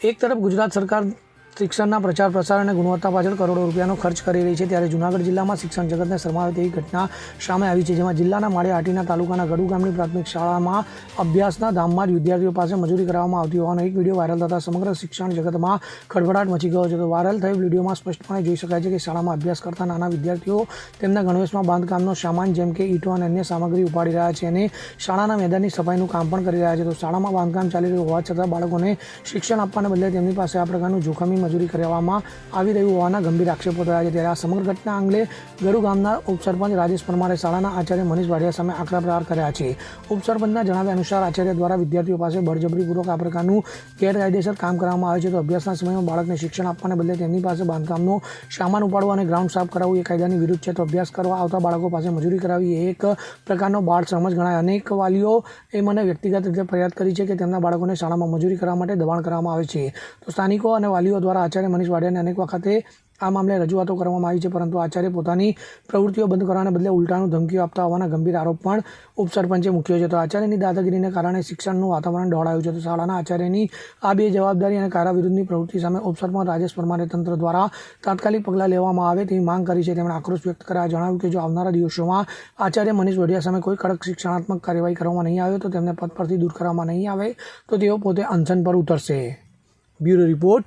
એક તરફ ગુજરાત સરકાર શિક્ષણના પ્રચાર, પ્રસાર અને ગુણવત્તા પાછળ કરોડો રૂપિયાનો ખર્ચ કરી રહી છે ત્યારે જૂનાગઢ જિલ્લામાં શિક્ષણ જગતને શરમાવે તેવી ઘટના સામે આવી છે, જેમાં જિલ્લાના માળે આટીના તાલુકાના ગડુ ગામની પ્રાથમિક શાળામાં અભ્યાસના ધામમાં જ વિદ્યાર્થીઓ પાસે મજૂરી કરવામાં આવતી હોવાનો એક વીડિયો વાયરલ થતાં સમગ્ર શિક્ષણ જગતમાં ખળભળાટ મચી ગયો છે. તો વાયરલ થયેલ વિડીયોમાં સ્પષ્ટપણે જોઈ શકાય છે કે શાળામાં અભ્યાસ કરતા નાના વિદ્યાર્થીઓ તેમના ગણવેશમાં બાંધકામનો સામાન જેમ કે ઈંટો અને અન્ય સામગ્રી ઉપાડી રહ્યા છે અને શાળાના મેદાનની સફાઈનું કામ પણ કરી રહ્યા છે. તો શાળામાં બાંધકામ ચાલી રહ્યું હોવા છતાં બાળકોને શિક્ષણ આપવાને બદલે તેમની પાસે આ પ્રકારનું જોખમી મજૂરી કરવામાં આવી રહ્યું હોવાના ગંભીર આક્ષેપો થયા છે. ત્યારે આ સમગ્ર ઘટના અંગે ગરુ ગામના ઉપસરપંચ રાજેશ પરમારે શાળાના આચાર્ય મનીષ વાડિયા સામે આકરા પ્રહાર કર્યા છે. ઉપસરપંચના જણાવ્યા અનુસાર આચાર્ય દ્વારા વિદ્યાર્થીઓ પાસે બળજબરીપૂર્વક આ પ્રકારનું ગેરકાયદેસર કામ કરવામાં આવે છે. તો અભ્યાસના સમયમાં બાળકને શિક્ષણ આપવાને બદલે તેમની પાસે બાંધકામનો સામાન ઉપાડવો અને ગ્રાઉન્ડ સાફ કરાવવું એ કાયદાની વિરુદ્ધ છે. તો અભ્યાસ કરવા આવતા બાળકો પાસે મજૂરી કરાવી એ એક પ્રકારનો બાળ સમજ ગણાય. અનેક વાલીઓ એ મને વ્યક્તિગત રીતે ફરિયાદ કરી છે કે તેમના બાળકોને શાળામાં મજૂરી કરવા માટે દબાણ કરવામાં આવે છે. તો સ્થાનિકો અને વાલીઓ દ્વારા આચાર્ય મનીષ વાડિયાને અનેક વખતે આ મામલે રજૂઆતો કરવામાં આવી છે, પરંતુ આચાર્ય પોતાની પ્રવૃત્તિઓ બંધ કરવાને બદલે ઉલટાનું ધમકીઓ આપતા હોવાના ગંભીર આરોપ પણ ઉપસરપંચે મૂક્યો છે. તો આચાર્યની દાદાગીરીને કારણે શિક્ષણનું વાતાવરણ ડહોળાયું છે. તો શાળાના આચાર્યની આ બે જવાબદારી અને કારા વિરુદ્ધની પ્રવૃત્તિ સામે ઉપસરપંચ રાજેશ પરમારે તંત્ર દ્વારા તાત્કાલિક પગલાં લેવામાં આવે તેવી માંગ કરી છે. તેમણે આક્રોશ વ્યક્ત કર્યા. જણાવ્યું કે જો આવનારા દિવસોમાં આચાર્ય મનીષ વઢિયા સામે કોઈ કડક શિક્ષણાત્મક કાર્યવાહી કરવામાં નહીં આવે, તો તેમને પદ પરથી દૂર કરવામાં નહીં આવે, તો તેઓ પોતે અનશન પર ઉતરશે. Bureau report